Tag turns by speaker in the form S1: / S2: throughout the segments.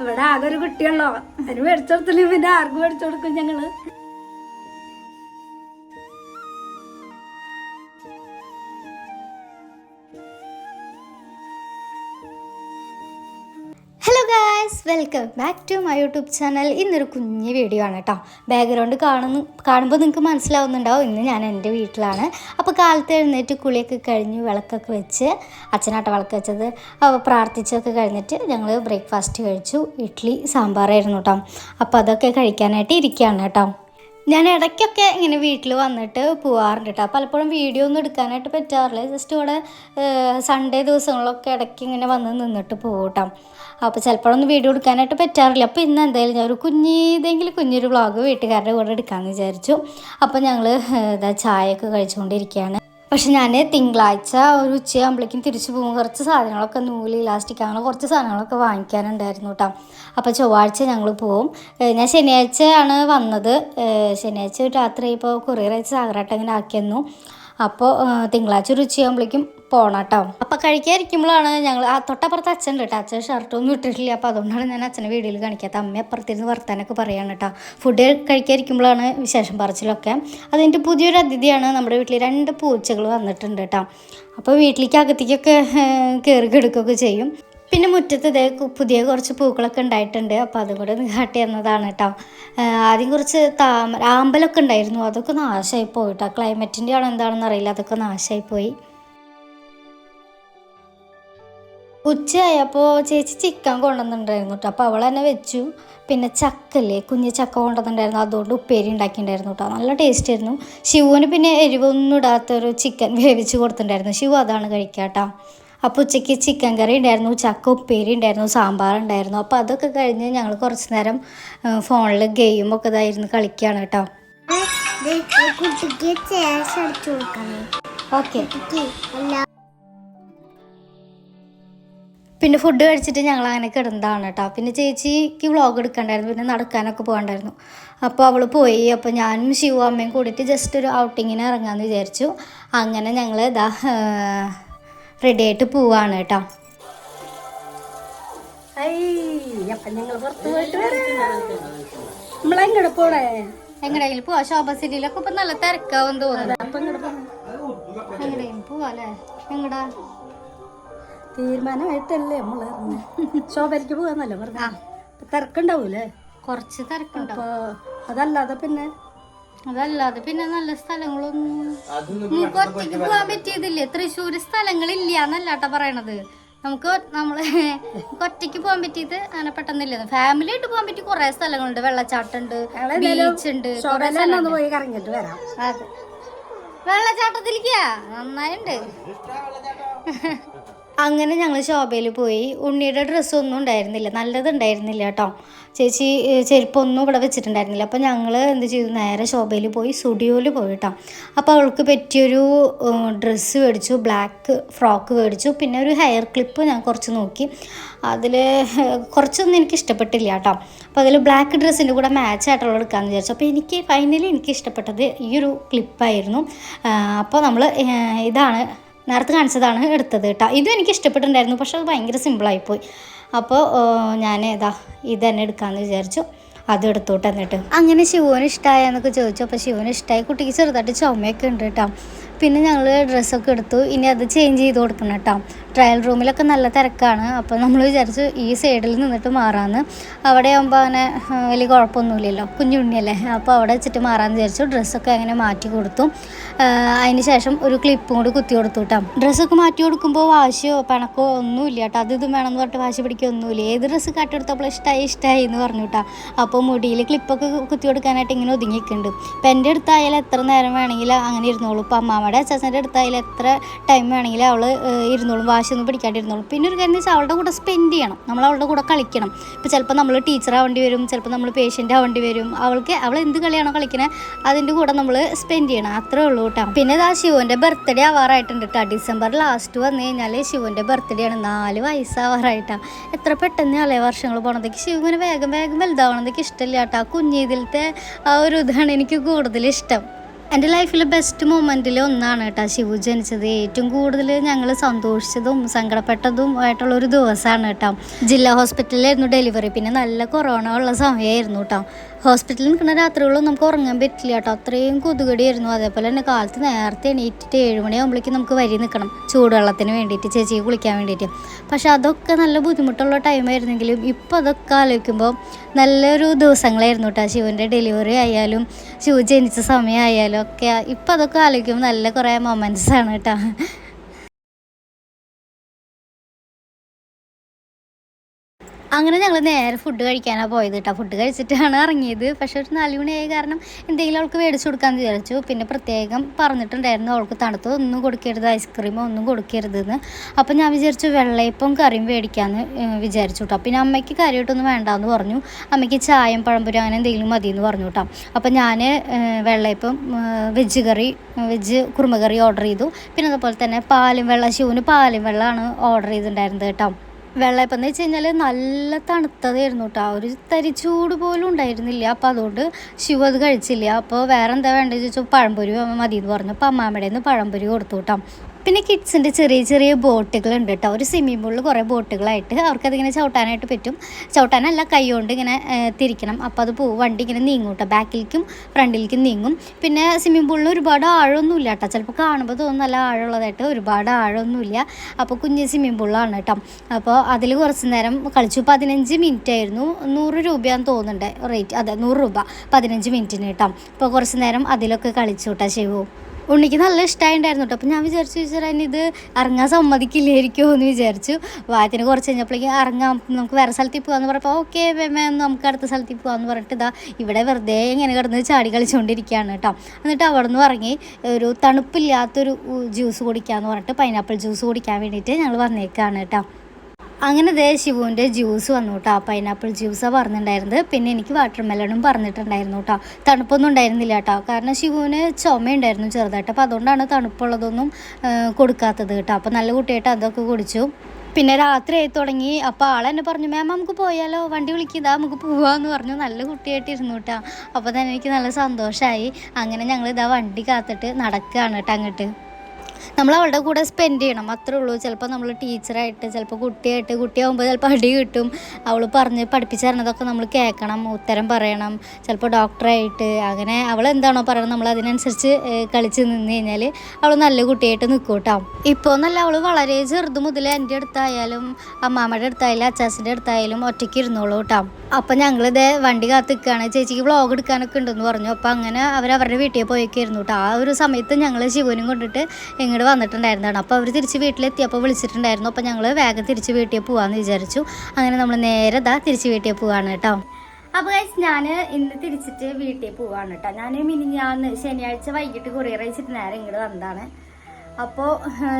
S1: ഇവിടെ ആകെ ഒരു കുട്ടിയുള്ളോ? അതിന് മേടിച്ചോടത്തില്ല പിന്നെ ആർക്കും മേടിച്ചു കൊടുക്കും
S2: ഞങ്ങൾ. Welcome back to my YouTube channel ഇന്നൊരു കുഞ്ഞ് വീഡിയോ ആണ് കേട്ടോ ബാക്ക്ഗ്രൗണ്ട് കാണുന്നു കാണുമ്പോൾ നിങ്ങൾക്ക് മനസ്സിലാവുന്നുണ്ടാവും. ഇന്ന് ഞാൻ എന്റെ വീട്ടിലാണ്. അപ്പോൾ കാലത്ത് എഴുന്നേറ്റ് കുളിയൊക്കെ കഴിഞ്ഞ് വിളക്കൊക്കെ വെച്ച് അച്ഛനാട്ട വിളക്ക് വെച്ചത്. പ്രാർത്ഥിച്ചൊക്കെ കഴിഞ്ഞിട്ട് ഞങ്ങൾ ബ്രേക്ക്ഫാസ്റ്റ് കഴിച്ചു. ഇഡ്ഡലി സാമ്പാറായിരുന്നു കേട്ടോ അപ്പോൾ അതൊക്കെ കഴിക്കാനായിട്ട് ഇരിക്കുകയാണ് കേട്ടോ ഞാൻ ഇടയ്ക്കൊക്കെ ഇങ്ങനെ വീട്ടിൽ വന്നിട്ട് പോവാറുണ്ട് കേട്ടോ പലപ്പോഴും വീഡിയോ ഒന്നും എടുക്കാനായിട്ട് പറ്റാറില്ല. ജസ്റ്റ് ഇവിടെ സൺഡേ ദിവസങ്ങളൊക്കെ ഇടയ്ക്ക് ഇങ്ങനെ വന്ന് നിന്നിട്ട് പോകും അപ്പോൾ ചിലപ്പോഴൊന്നും വീഡിയോ എടുക്കാനായിട്ട് പറ്റാറില്ല. അപ്പോൾ ഇന്ന് എന്തായാലും ഞാൻ ഒരു കുഞ്ഞിതെങ്കിലും കുഞ്ഞൊരു വ്ളോഗ് വീട്ടുകാരുടെ കൂടെ എടുക്കാമെന്ന് വിചാരിച്ചു. അപ്പോൾ ഞങ്ങൾ ഇതാ ചായയൊക്കെ കഴിച്ചുകൊണ്ടിരിക്കുകയാണ്. പക്ഷെ ഞാൻ തിങ്കളാഴ്ച ഒരു ഉച്ചയാകുമ്പോഴേക്കും തിരിച്ചു പോകും. കുറച്ച് സാധനങ്ങളൊക്കെ നൂൽ ഇലാസ്റ്റിക് അങ്ങനെ കുറച്ച് സാധനങ്ങളൊക്കെ വാങ്ങിക്കാനുണ്ടായിരുന്നു കേട്ടോ അപ്പോൾ ചൊവ്വാഴ്ച ഞങ്ങൾ പോവും. ഞാൻ ശനിയാഴ്ചയാണ് വന്നത്. ശനിയാഴ്ച രാത്രി ഇപ്പോൾ കൊറിയർ അയച്ച് സാഗറായിട്ട് അങ്ങനെ ആക്കിയെന്നു. അപ്പോൾ തിങ്കളാഴ്ച ഒരു ഉച്ചയാകുമ്പോഴേക്കും പോകണം കേട്ടോ അപ്പം കഴിക്കാതിരിക്കുമ്പോഴാണ് ഞങ്ങൾ ആ തൊട്ടപ്പുറത്ത് അച്ഛൻ കേട്ടോ അച്ഛൻ ഷർട്ടൊന്നും ഇട്ടിട്ടില്ല. അപ്പോൾ അതുകൊണ്ടാണ് ഞാൻ അച്ഛനെ വീഡിയോയിൽ കാണിക്കാത്ത. അമ്മ അപ്പുറത്തിരുന്ന് വർത്താനൊക്കെ പറയാണ് കേട്ടോ ഫുഡ് കഴിക്കാതിരിക്കുമ്പോഴാണ് വിശേഷം പറച്ചിലൊക്കെ. അതിന്റെ പുതിയൊരു അതിഥിയാണ് നമ്മുടെ വീട്ടിൽ രണ്ട് പൂച്ചകൾ വന്നിട്ടുണ്ട് കേട്ടോ അപ്പോൾ വീട്ടിലേക്ക് അകത്തേക്കൊക്കെ കയറി കിടക്കുകയൊക്കെ ചെയ്യും. പിന്നെ മുറ്റത്ത് ഇതേ പുതിയ കുറച്ച് പൂക്കളൊക്കെ ഉണ്ടായിട്ടുണ്ട്. അപ്പോൾ അതും കൂടെ കാട്ടി തന്നതാണ് കേട്ടോ ആദ്യം കുറച്ച് താമര ആമ്പലൊക്കെ ഉണ്ടായിരുന്നു. അതൊക്കെ നാശമായി പോയി കേട്ടോ ക്ലൈമറ്റിന്റെ ആണോ എന്താണെന്ന് അറിയില്ല. അതൊക്കെ നാശമായി പോയി. ഉച്ചയായപ്പോൾ ചേച്ചി ചിക്കൻ കൊണ്ടുവന്നിട്ടുണ്ടായിരുന്നു കേട്ടോ അപ്പോൾ അവൾ തന്നെ വെച്ചു. പിന്നെ ചക്കല്ലേ കുഞ്ഞ് ചക്ക കൊണ്ടുവന്നിട്ടുണ്ടായിരുന്നു. അതുകൊണ്ട് ഉപ്പേരി ഉണ്ടാക്കിയിട്ടുണ്ടായിരുന്നു കേട്ടോ നല്ല ടേസ്റ്റ് ആയിരുന്നു. ശിവുവിന് പിന്നെ എരിവൊന്നും ഇടാത്തൊരു ചിക്കൻ വേവിച്ച് കൊടുത്തിട്ടുണ്ടായിരുന്നു. ശിവു അതാണ് കഴിക്കാം കേട്ടോ അപ്പോൾ ഉച്ചയ്ക്ക് ചിക്കൻ കറി ഉണ്ടായിരുന്നു ചക്ക ഉപ്പേരി ഉണ്ടായിരുന്നു സാമ്പാർ ഉണ്ടായിരുന്നു. അപ്പോൾ അതൊക്കെ കഴിഞ്ഞ് ഞങ്ങൾ കുറച്ച് നേരം ഫോണിൽ ഗെയിമൊക്കെ ഇതായിരുന്നു കളിക്കുകയാണ് കേട്ടോ പിന്നെ ഫുഡ് കഴിച്ചിട്ട് ഞങ്ങൾ അങ്ങനെ കിടന്നതാണ് കേട്ടോ പിന്നെ ചേച്ചിക്ക് വ്ളോഗ് എടുക്കണ്ടായിരുന്നു പിന്നെ നടക്കാനൊക്കെ പോകണ്ടായിരുന്നു. അപ്പോൾ അവൾ പോയി അപ്പോൾ ഞാനും ശിവ അമ്മയും കൂടിയിട്ട് ജസ്റ്റ് ഒരു ഔട്ടിങ്ങിന് ഇറങ്ങാമെന്ന് വിചാരിച്ചു. അങ്ങനെ ഞങ്ങൾ ഇതാ റെഡി ആയിട്ട് പോവാണ് കേട്ടോ.
S1: നമ്മളെങ്ങടെ പോണേ?
S2: എങ്ങടെയെങ്കിലും പോവാ? ശോഭ സിറ്റിയിലൊക്കെ ഇപ്പൊ നല്ല തിരക്കാവും തോന്നുന്നു.
S1: അപ്പൊ ഇങ്ങോട്ട് പോണം
S2: എങ്ങടെയും പോവാ എങ്ങടാ?
S1: തീരുമാനമായിട്ടല്ലേ നമ്മൾ ശോഭയ്ക്ക് പോവാന്നല്ലേ പറഞ്ഞ? തിരക്കുണ്ടാവൂലേ?
S2: കുറച്ച് തിരക്കുണ്ടാവും.
S1: അതല്ലാതെ പിന്നെ
S2: അതല്ലാതെ പിന്നെ നല്ല സ്ഥലങ്ങളൊന്നും നമുക്ക് ഒറ്റയ്ക്ക് പോകാൻ പറ്റിയതില്ലേ? തൃശ്ശൂര് സ്ഥലങ്ങളില്ല എന്നല്ലാട്ടാ പറയണത്. നമുക്ക് നമ്മൾ ഒറ്റയ്ക്ക് പോകാൻ പറ്റിയത് അങ്ങനെ പെട്ടെന്നില്ല ഫാമിലി ആയിട്ട് പോകാൻ പറ്റിയ കുറെ സ്ഥലങ്ങളുണ്ട്. വെള്ളച്ചാട്ടുണ്ട് ബീച്ച് ഉണ്ട്
S1: ശോഭയിലെന്നെ പോയി കറങ്ങിട്ട് വരാം.
S2: അതെ. വെള്ളച്ചാട്ടത്തിലേക്കാ നന്നായിണ്ട്. അങ്ങനെ ഞങ്ങൾ ശോഭയിൽ പോയി. ഉണ്ണിയുടെ ഡ്രസ്സൊന്നും ഉണ്ടായിരുന്നില്ല. നല്ലത് ഉണ്ടായിരുന്നില്ല കേട്ടോ. ചേച്ചി ചെരുപ്പൊന്നും ഇവിടെ വെച്ചിട്ടുണ്ടായിരുന്നില്ല. അപ്പോൾ ഞങ്ങൾ എന്ത് ചെയ്തു? നേരെ ശോഭയിൽ പോയി സ്റ്റുഡിയോയിൽ പോയി അപ്പോൾ അവൾക്ക് പറ്റിയൊരു ഡ്രസ്സ് മേടിച്ചു ബ്ലാക്ക് ഫ്രോക്ക് മേടിച്ചു പിന്നെ ഒരു ഹെയർ ക്ലിപ്പ് ഞാൻ കുറച്ച് നോക്കി. അതിൽ കുറച്ചൊന്നും എനിക്ക് ഇഷ്ടപ്പെട്ടില്ല കേട്ടോ അപ്പോൾ അതിൽ ബ്ലാക്ക് ഡ്രസ്സിന്റെ കൂടെ മാച്ച് ആയിട്ടുള്ള എടുക്കാമെന്ന് വിചാരിച്ചു. അപ്പോൾ എനിക്ക് ഫൈനലി എനിക്ക് ഇഷ്ടപ്പെട്ടത് ഈ ഒരു ക്ലിപ്പായിരുന്നു അപ്പോൾ നമ്മൾ ഇതാണ് നേരത്തെ കാണിച്ചതാണ് എടുത്തത് കേട്ടോ. ഇതും എനിക്ക് ഇഷ്ടപ്പെട്ടിട്ടുണ്ടായിരുന്നു. പക്ഷെ അത് ഭയങ്കര സിമ്പിളായിപ്പോയി അപ്പോൾ ഞാൻ ഇതാ ഇത് തന്നെ എടുക്കാമെന്ന് വിചാരിച്ചു. അത് എടുത്തോട്ട് എന്നിട്ട് അങ്ങനെ ശിവന് ഇഷ്ടമായ എന്നൊക്കെ ചോദിച്ചു. അപ്പോൾ ശിവന് ഇഷ്ടമായി കുട്ടിക്ക് ചെറുതായിട്ട് ചുമയൊക്കെ ഉണ്ട് കേട്ടോ. പിന്നെ ഞങ്ങൾ ഡ്രസ്സൊക്കെ എടുത്തു. ഇനി അത് ചേഞ്ച് ചെയ്ത് കൊടുക്കണം കേട്ടോ ട്രയൽ റൂമിലൊക്കെ നല്ല തിരക്കാണ്. അപ്പോൾ നമ്മൾ വിചാരിച്ചു ഈ സൈഡിൽ നിന്നിട്ട് മാറാമെന്ന് അവിടെ ആകുമ്പോൾ അങ്ങനെ വലിയ കുഴപ്പമൊന്നുമില്ലല്ലോ. കുഞ്ഞുണ്ണിയല്ലേ. അപ്പോൾ അവിടെ വെച്ചിട്ട് മാറാമെന്ന് വിചാരിച്ചു. ഡ്രസ്സൊക്കെ അങ്ങനെ മാറ്റി കൊടുത്തു. അതിന് ശേഷം ഒരു ക്ലിപ്പും കൂടി കുത്തി കൊടുത്തു കേട്ടോ ഡ്രസ്സൊക്കെ മാറ്റി കൊടുക്കുമ്പോൾ വാശിയോ പിണക്കോ ഒന്നുമില്ല കേട്ടോ അത് ഇതും വേണമെന്ന് പറഞ്ഞിട്ട് വാശി പിടിക്കൊന്നുമില്ല. ഏത് ഡ്രസ്സ് കാട്ടിയെടുത്തപ്പോൾ ഇഷ്ടമായി ഇഷ്ടമായി എന്ന് പറഞ്ഞു കേട്ടോ അപ്പോൾ മുടിയിൽ ക്ലിപ്പൊക്കെ കുത്തി കൊടുക്കാനായിട്ട് ഇങ്ങനെ ഒതുങ്ങിയിട്ടുണ്ട്. ഇപ്പം എന്റെ അടുത്തായാലും എത്ര നേരം വേണമെങ്കിലും അങ്ങനെ ഇരുന്നോളൂ. ഇപ്പം അമ്മാമ്മയുടെ അച്ചാച്ചന്റെ അടുത്തായാലും എത്ര ടൈം വേണമെങ്കിലും അവൾ ഇരുന്നോളും വാശിയൊന്നും പിടിക്കാണ്ടിരുന്നോളും. പിന്നെ ഒരു കാര്യം വെച്ചാൽ അവളുടെ കൂടെ സ്പെൻഡ് ചെയ്യണം. നമ്മൾ അവളുടെ കൂടെ കളിക്കണം. ഇപ്പോൾ ചിലപ്പോൾ നമ്മൾ ടീച്ചർ ആവേണ്ടി വരും ചിലപ്പോൾ നമ്മൾ പേഷ്യന്റ് ആവേണ്ടി വരും. അവൾക്ക് അവൾ എന്ത് കളിയാണോ കളിക്കുന്നത് അതിന്റെ കൂടെ നമ്മൾ സ്പെൻഡ് ചെയ്യണം. അത്രേ ഉള്ളൂ കേട്ടോ. പിന്നെ ഇതാ ശിവന്റെ ബർത്ത്ഡേ ആവാറായിട്ടുണ്ട് കേട്ടോ. ഡിസംബർ ലാസ്റ്റ് വന്നു കഴിഞ്ഞാൽ ശിവന്റെ ബർത്ത്ഡേ ആണ്. നാല് വയസ്സാവാറായിട്ടാണ് എത്ര പെട്ടെന്ന് അല്ലേ വർഷങ്ങൾ പോണതൊക്കെ ശിവ ഇങ്ങനെ വേഗം വേഗം വലുതാവണതൊക്കെ ഇഷ്ടമില്ല കേട്ടോ. കുഞ്ഞിതിലത്തെ ആ ഒരു ഇതാണ് എനിക്ക് കൂടുതൽ ഇഷ്ടം. എന്റെ ലൈഫിലെ ബെസ്റ്റ് മൊമെന്റിൽ ഒന്നാണ് കേട്ടോ ശിവു ജനിച്ചത്. ഏറ്റവും കൂടുതൽ ഞങ്ങൾ സന്തോഷിച്ചതും സങ്കടപ്പെട്ടതും ആയിട്ടുള്ള ഒരു ദിവസമാണ് കേട്ടോ ജില്ലാ ഹോസ്പിറ്റലിലായിരുന്നു ഡെലിവറി പിന്നെ നല്ല കൊറോണ ഉള്ള സമയമായിരുന്നു കേട്ടോ ഹോസ്പിറ്റലിൽ നിൽക്കുന്ന രാത്രികളും നമുക്ക് ഉറങ്ങാൻ പറ്റില്ല കേട്ടോ അത്രയും കൊതുകടിയായിരുന്നു. അതേപോലെ തന്നെ കാലത്ത് നേരത്തെ എണീറ്റിട്ട് ഏഴ് മണിയാകുമ്പോഴേക്കും നമുക്ക് വരി നിൽക്കണം. ചൂടുവെള്ളത്തിന് വേണ്ടിയിട്ട് ചേച്ചിക്ക് കുളിക്കാൻ വേണ്ടിയിട്ട്. പക്ഷേ അതൊക്കെ നല്ല ബുദ്ധിമുട്ടുള്ള ടൈമായിരുന്നെങ്കിലും ഇപ്പോൾ അതൊക്കെ ആലോചിക്കുമ്പോൾ നല്ലൊരു ദിവസങ്ങളായിരുന്നു കേട്ടോ ശിവന്റെ ഡെലിവറി ആയാലും ശിവ ജനിച്ച സമയമായാലും ഒക്കെ ഇപ്പം അതൊക്കെ ആലോചിക്കുമ്പോൾ നല്ല കുറേ മൊമെന്റ്സ് ആണ് കേട്ടോ അങ്ങനെ ഞങ്ങൾ നേരെ ഫുഡ് കഴിക്കാനാണ് പോയത് കേട്ടോ ഫുഡ് കഴിച്ചിട്ടാണ് ഇറങ്ങിയത്. പക്ഷെ ഒരു നാല് മണിയായ കാരണം എന്തെങ്കിലും അവൾക്ക് മേടിച്ചു കൊടുക്കാമെന്ന് വിചാരിച്ചു. പിന്നെ പ്രത്യേകം പറഞ്ഞിട്ടുണ്ടായിരുന്നു അവൾക്ക് തണുത്തത് ഒന്നും കൊടുക്കരുത് ഐസ്ക്രീമോ ഒന്നും കൊടുക്കരുതെന്ന്. അപ്പം ഞാൻ വിചാരിച്ചു വെള്ളയപ്പം കറിയും മേടിക്കാമെന്ന് വിചാരിച്ചു കേട്ടോ പിന്നെ അമ്മയ്ക്ക് കാര്യമായിട്ടൊന്നും വേണ്ടാന്ന് പറഞ്ഞു. അമ്മയ്ക്ക് ചായം പഴംപൊരി അങ്ങനെ എന്തെങ്കിലും മതി എന്ന് പറഞ്ഞു കേട്ടോ അപ്പം ഞാൻ വെള്ളയപ്പം veg curry veg kurma curry order ചെയ്തു. പിന്നെ അതുപോലെ തന്നെ പാലും വെള്ളം ശിവന് പാലും വെള്ളമാണ് ഓർഡർ ചെയ്തിട്ടുണ്ടായിരുന്നത് കേട്ടോ വെള്ളയപ്പം എന്ന് വെച്ച് കഴിഞ്ഞാൽ നല്ല തണുത്തതായിരുന്നു കേട്ടോ ഒരു തരി ചൂട് പോലും ഉണ്ടായിരുന്നില്ല. അപ്പോൾ അതുകൊണ്ട് ശിവ അത് കഴിച്ചില്ല. അപ്പോൾ വേറെ എന്താ വേണ്ടത് ചോദിച്ചാൽ പഴംപൊരി മതി എന്ന് പറഞ്ഞു. അപ്പോൾ അമ്മാമ്മയുടെ നിന്ന് പഴംപൊരി കൊടുത്തു കേട്ടോ പിന്നെ കിഡ്സിന്റെ ചെറിയ ചെറിയ ബോട്ടുകളുണ്ട് കേട്ടോ. ഒരു സ്വിമ്മിംഗ് പൂളിൽ കുറേ ബോട്ടുകളായിട്ട് അവർക്കതിങ്ങനെ ചവിട്ടാനായിട്ട് പറ്റും. ചവിട്ടാനല്ല കൈ കൊണ്ട് ഇങ്ങനെ തിരിക്കണം. അപ്പോൾ അത് പോവും. വണ്ടി ഇങ്ങനെ നീങ്ങും കേട്ടോ. ബാക്കിലേക്കും ഫ്രണ്ടിലേക്കും നീങ്ങും. പിന്നെ സ്വിമ്മിംഗ് പൂളിൽ ഒരുപാട് ആഴമൊന്നുമില്ല കേട്ടോ. ചിലപ്പോൾ കാണുമ്പോൾ തോന്നും നല്ല ആഴമുള്ളതായിട്ട് ഒരുപാട് ആഴമൊന്നുമില്ല. അപ്പോൾ കുഞ്ഞ് സ്വിമ്മിംഗ് പൂളാണ് കേട്ടോ. അപ്പോൾ അതിൽ കുറച്ച് നേരം കളിച്ചു. പതിനഞ്ച് മിനിറ്റ് ആയിരുന്നു. നൂറ് രൂപയാണെന്ന് തോന്നുന്നുണ്ട് റേറ്റ് അതെ നൂറ് രൂപ. പതിനഞ്ച് മിനിറ്റിന് കേട്ടോ. അപ്പോൾ കുറച്ച് നേരം അതിലൊക്കെ കളിച്ചു കേട്ടോ ശിവു. ഉണ്ണിക്ക് നല്ല ഇഷ്ടമായിട്ടുണ്ടായിരുന്നു കേട്ടോ അപ്പോൾ ഞാൻ വിചാരിച്ചു ചോദിച്ചാൽ ഇത് ഇറങ്ങാൻ സമ്മതിക്കില്ലായിരിക്കുമോ എന്ന് വിചാരിച്ചു. വായത്തിന് കുറച്ച് കഴിഞ്ഞപ്പോഴേക്കും ഇറങ്ങാം നമുക്ക് വേറെ സ്ഥലത്തിൽ പോകാമെന്ന് പറഞ്ഞപ്പോൾ ഓക്കെ മാം നമുക്ക് അടുത്ത സ്ഥലത്തിൽ പോകാമെന്ന് പറഞ്ഞിട്ട് ഇതാ ഇവിടെ വെറുതെ ഇങ്ങനെ കിടന്ന് ചാടി കളിച്ചുകൊണ്ടിരിക്കുകയാണ് കേട്ടോ എന്നിട്ട് അവിടെ നിന്ന് ഇറങ്ങി ഒരു തണുപ്പില്ലാത്തൊരു ജ്യൂസ് കുടിക്കാമെന്ന് പറഞ്ഞിട്ട് പൈനാപ്പിൾ ജ്യൂസ് കുടിക്കാൻ വേണ്ടിയിട്ട് ഞങ്ങൾ വന്നേക്കാണ് കേട്ടോ അങ്ങനെ ദേ ശിവുവിന്റെ ജ്യൂസ് വന്നു കേട്ടോ പൈനാപ്പിൾ ജ്യൂസാണ് പറഞ്ഞിട്ടുണ്ടായിരുന്നത് പിന്നെ എനിക്ക് വാട്ടർ മെലണും പറഞ്ഞിട്ടുണ്ടായിരുന്നു കേട്ടോ തണുപ്പൊന്നും ഉണ്ടായിരുന്നില്ല കേട്ടോ കാരണം ശിവുവിന് ചുമയുണ്ടായിരുന്നു ചെറുതായിട്ട്. അപ്പോൾ അതുകൊണ്ടാണ് തണുപ്പുള്ളതൊന്നും കൊടുക്കാത്തത് കേട്ടോ അപ്പോൾ നല്ല കുട്ടിയായിട്ട് അതൊക്കെ കുടിച്ചു. പിന്നെ രാത്രി ആയി തുടങ്ങി. അപ്പോൾ ആളെന്നെ പറഞ്ഞു മാം നമുക്ക് പോയാലോ? വണ്ടി വിളിക്കുന്നതാ നമുക്ക് പോവാന്ന് പറഞ്ഞു. നല്ല കുട്ടിയായിട്ട് ഇരുന്നു കേട്ടോ അപ്പോൾ തന്നെ എനിക്ക് നല്ല സന്തോഷമായി അങ്ങനെ ഞങ്ങൾ ഇതാ വണ്ടി കാത്തിട്ട് നടക്കുകയാണ് കേട്ടോ അങ്ങോട്ട്. നമ്മൾ അവളുടെ കൂടെ സ്പെൻഡ് ചെയ്യണം. അത്രേ ഉള്ളൂ. ചിലപ്പോൾ നമ്മൾ ടീച്ചറായിട്ട് ചിലപ്പോൾ കുട്ടിയായിട്ട് കുട്ടിയാകുമ്പോൾ ചിലപ്പോൾ അടി കിട്ടും. അവൾ പറഞ്ഞ് പഠിപ്പിച്ച് തരണതൊക്കെ നമ്മൾ കേൾക്കണം ഉത്തരം പറയണം. ചിലപ്പോൾ ഡോക്ടറായിട്ട് അങ്ങനെ അവൾ എന്താണോ പറയുന്നത് നമ്മൾ അതിനനുസരിച്ച് കളിച്ച് നിന്ന് കഴിഞ്ഞാൽ അവൾ നല്ല കുട്ടിയായിട്ട് നിൽക്കും കേട്ടോ ഇപ്പോൾ എന്നല്ല അവൾ വളരെ ചെറുത് മുതൽ എന്റെ അടുത്തായാലും അമ്മാമ്മയുടെ അടുത്തായാലും അച്ചാച്ചന്റെ അടുത്തായാലും ഒറ്റയ്ക്ക് ഇരുന്നോളൂ കേട്ടോ അപ്പം ഞങ്ങളിത് വണ്ടി കാത്ത് നിൽക്കുകയാണ് ചേച്ചിക്ക് വ്ളോഗ് എടുക്കാനൊക്കെ ഉണ്ടെന്ന് പറഞ്ഞു. അപ്പോൾ അങ്ങനെ അവർ അവരുടെ വീട്ടിൽ പോയേക്കായിരുന്നു കേട്ടോ ആ ഒരു സമയത്ത് ഞങ്ങൾ ശിവനും കൊണ്ടിട്ട് ഇങ്ങോട്ട് വന്നിട്ടുണ്ടായിരുന്നതാണ്. അപ്പോൾ അവർ തിരിച്ച് വീട്ടിലെത്തിയപ്പോൾ വിളിച്ചിട്ടുണ്ടായിരുന്നു. അപ്പോൾ ഞങ്ങൾ വേഗം തിരിച്ച് വീട്ടിൽ പോകാമെന്ന് വിചാരിച്ചു. അങ്ങനെ നമ്മൾ നേരെ ദാ തിരിച്ച് വീട്ടിൽ പോവാണ് കേട്ടോ. അപ്പോൾ ഗൈസ് ഞാൻ ഇന്ന് തിരിച്ചിട്ട് വീട്ടിൽ പോവാണ് കേട്ടോ. ഞാൻ മിനിഞ്ഞാന്ന് ശനിയാഴ്ച വൈകിട്ട് കൊറിയർ അയച്ചിട്ട് നേരെ ഇങ്ങോട്ട് വന്നതാണ്. അപ്പോൾ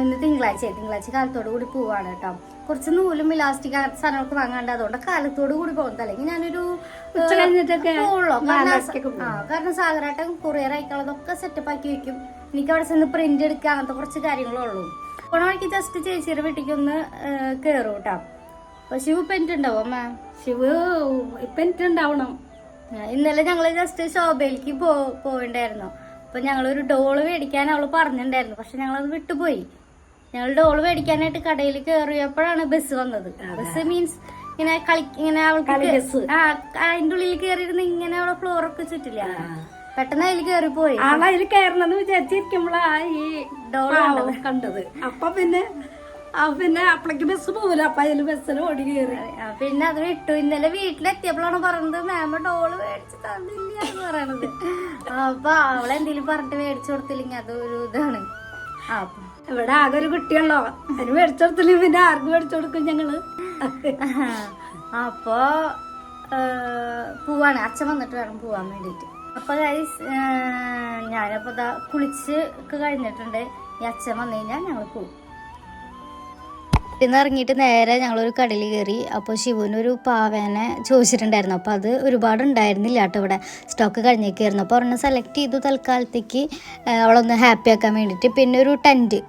S2: ഇന്ന് തിങ്കളാഴ്ച തിങ്കളാഴ്ച കാലത്തോട് കൂടി പോവാണ് കേട്ടോ. കുറച്ച് നൂലും ഇലാസ്റ്റിക് അങ്ങനത്തെ സാധനങ്ങളൊക്കെ വാങ്ങാണ്ട് അതുകൊണ്ട് കാലത്തോട് കൂടി പോകുന്നത്. അല്ലെങ്കിൽ ഞാനൊരു. ആ കാരണം സാഗരാട്ടം കൊറിയർ അയക്കാനുള്ളതൊക്കെ സെറ്റപ്പ് ആക്കി വെക്കും. എനിക്ക് അവിടെ ചെന്ന് പ്രിന്റ് എടുക്കുക അങ്ങനത്തെ കുറച്ച് കാര്യങ്ങളുള്ളൂ പോണ വഴിക്ക് ജസ്റ്റ് ചേച്ചിയുടെ വീട്ടിലേക്ക് ഒന്ന് കയറും കേട്ടോ. അപ്പൊ ശിവ് പെന്റ് ഉണ്ടാവും അമ്മ.
S1: ശിവ് എനിക്ക് ഉണ്ടാവണം.
S2: ഇന്നലെ ഞങ്ങൾ ജസ്റ്റ് ശോഭയിലേക്ക് പോ പോയിണ്ടായിരുന്നു. അപ്പൊ ഞങ്ങളൊരു ഡോൾ മേടിക്കാൻ അവൾ പറഞ്ഞിട്ടുണ്ടായിരുന്നു പക്ഷെ ഞങ്ങളത് വിട്ടുപോയി. ഞങ്ങൾ ഡോൾ മേടിക്കാനായിട്ട് കടയിൽ കയറിയപ്പോഴാണ് ബസ് വന്നത്. ബസ് മീൻസ് ഇങ്ങനെ കളി ഇങ്ങനെ അവൾക്ക്. ആ അതിന്റെ ഉള്ളിൽ കയറിയിരുന്ന് ഇങ്ങനെ അവളെ ഫ്ലോറൊക്കെ ചുറ്റില്ല. പെട്ടെന്ന് അതിൽ കയറിപ്പോയി
S1: ആളതിൽ കയറണമെന്ന് വിചാരിച്ചിരിക്കുമ്പോഴാ ഈ ഡോളാണ് കണ്ടത്. അപ്പൊ പിന്നെ പിന്നെ അപ്പളേക്ക് ബസ് പോവില്ല അപ്പൊ അതിൽ ബസ്സിൽ ഓടി കയറി
S2: പിന്നെ അത് വിട്ടു. ഇന്നലെ വീട്ടിലെത്തിയപ്പോഴാണ് പറഞ്ഞത് മാമ ഡോൾ മേടിച്ച് തന്നില്ല എന്ന് പറയണത്. അപ്പൊ അവളെന്തെങ്കിലും പറഞ്ഞിട്ട് മേടിച്ചു കൊടുത്തില്ലെങ്കിൽ അതൊരു ഇതാണ്. അപ്പൊ
S1: ഇവിടെ ആകെ ഒരു കുട്ടിയുള്ളോ? അതിന് മേടിച്ചു കൊടുത്തില്ല? പിന്നെ ആർക്ക് മേടിച്ചു കൊടുക്കും ഞങ്ങൾ?
S2: അപ്പോ പോവാണ്. അച്ഛൻ വന്നിട്ട് വേണം പോവാൻ വേണ്ടിട്ട് അപ്പൊ ഗൈസ് ഞാനപ്പോ കുളിച്ച് ഒക്കെ കഴിഞ്ഞിട്ടുണ്ട്. ഈ അച്ഛൻ വന്നു കഴിഞ്ഞാൽ ഞങ്ങൾ പോകും ഇന്ന് ഇറങ്ങിയിട്ട് നേരെ ഞങ്ങളൊരു കടലിൽ കയറി. അപ്പോൾ ശിവനൊരു പാവേനെ ചോദിച്ചിട്ടുണ്ടായിരുന്നു. അപ്പോൾ അത് ഒരുപാട് ഉണ്ടായിരുന്നില്ല കേട്ടോ ഇവിടെ. സ്റ്റോക്ക് കഴിഞ്ഞേക്കായിരുന്നു അപ്പോൾ ഒരെണ്ണം സെലക്ട് ചെയ്തു തൽക്കാലത്തേക്ക് അവളൊന്ന് ഹാപ്പി ആക്കാൻ വേണ്ടിയിട്ട്. പിന്നെ ഒരു ടെന്റ്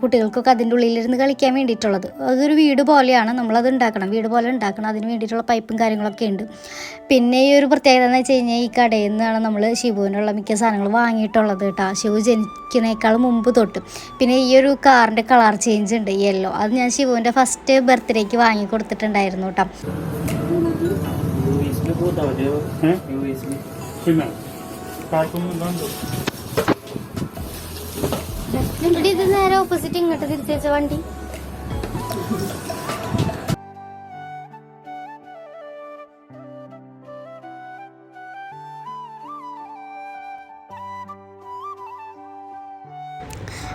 S2: കുട്ടികൾക്കൊക്കെ അതിന്റെ ഉള്ളിലിരുന്ന് കളിക്കാൻ വേണ്ടിയിട്ടുള്ളത്. അതൊരു വീട് പോലെയാണ് നമ്മളത് ഉണ്ടാക്കണം. വീട് പോലെ ഉണ്ടാക്കണം. അതിന് വേണ്ടിയിട്ടുള്ള പൈപ്പും കാര്യങ്ങളൊക്കെ ഉണ്ട്. പിന്നെ ഈ ഒരു പ്രത്യേകത എന്ന് വെച്ച് കഴിഞ്ഞാൽ ഈ കടയിൽ നിന്നാണ് നമ്മൾ ശിവുവിനുള്ള മിക്ക സാധനങ്ങൾ വാങ്ങിയിട്ടുള്ളത് കേട്ടോ. ശിവു ജനിക്കുന്നേക്കാൾ മുമ്പ് തൊട്ട്. പിന്നെ ഈ ഒരു കാറിന്റെ കളർ ചേഞ്ച് ഉണ്ട് യെല്ലോ. അത് ഞാൻ ശിവുവിന്റെ ഫസ്റ്റ് ബർത്ത്ഡേക്ക് വാങ്ങി കൊടുത്തിട്ടുണ്ടായിരുന്നു കേട്ടോ. ഇവിടെ നേരെ ഓപ്പോസിറ്റ് ഇങ്ങോട്ട് തിരിച്ചു വണ്ടി.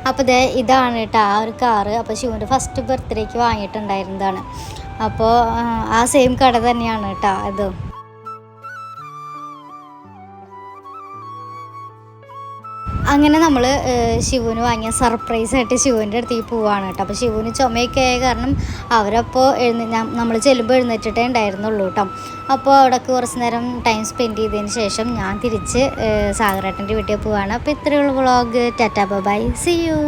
S2: അപ്പോൾ ദേ ഇതാണ് കേട്ടോ ആ ഒരു കാറ് അപ്പോൾ ശിവന്റെ ഫസ്റ്റ് ബർത്ത്ഡേക്ക് വാങ്ങിയിട്ടുണ്ടായിരുന്നതാണ്. അപ്പോൾ ആ സെയിം കട തന്നെയാണ് കേട്ടോ ഇത്. അങ്ങനെ നമ്മൾ ശിവന് വാങ്ങിയ സർപ്രൈസ് ആയിട്ട് ശിവുവിന്റെ അടുത്തേക്ക് പോവാണ് കേട്ടോ. അപ്പോൾ ശിവന് ചുമയൊക്കെ ആയ കാരണം അവരപ്പോൾ എഴുന്ന നമ്മൾ ചെല്ലുമ്പോൾ എഴുന്നേറ്റിട്ടേ ഉണ്ടായിരുന്നുള്ളൂ കേട്ടോ. അപ്പോൾ അവിടെ കുറച്ച് നേരം ടൈം സ്പെൻഡ് ചെയ്തതിന് ശേഷം ഞാൻ തിരിച്ച് സാഗറേട്ടന്റെ വീട്ടിൽ പോവാണ്. അപ്പോൾ ഇത്രയുള്ള vlog tata bye see you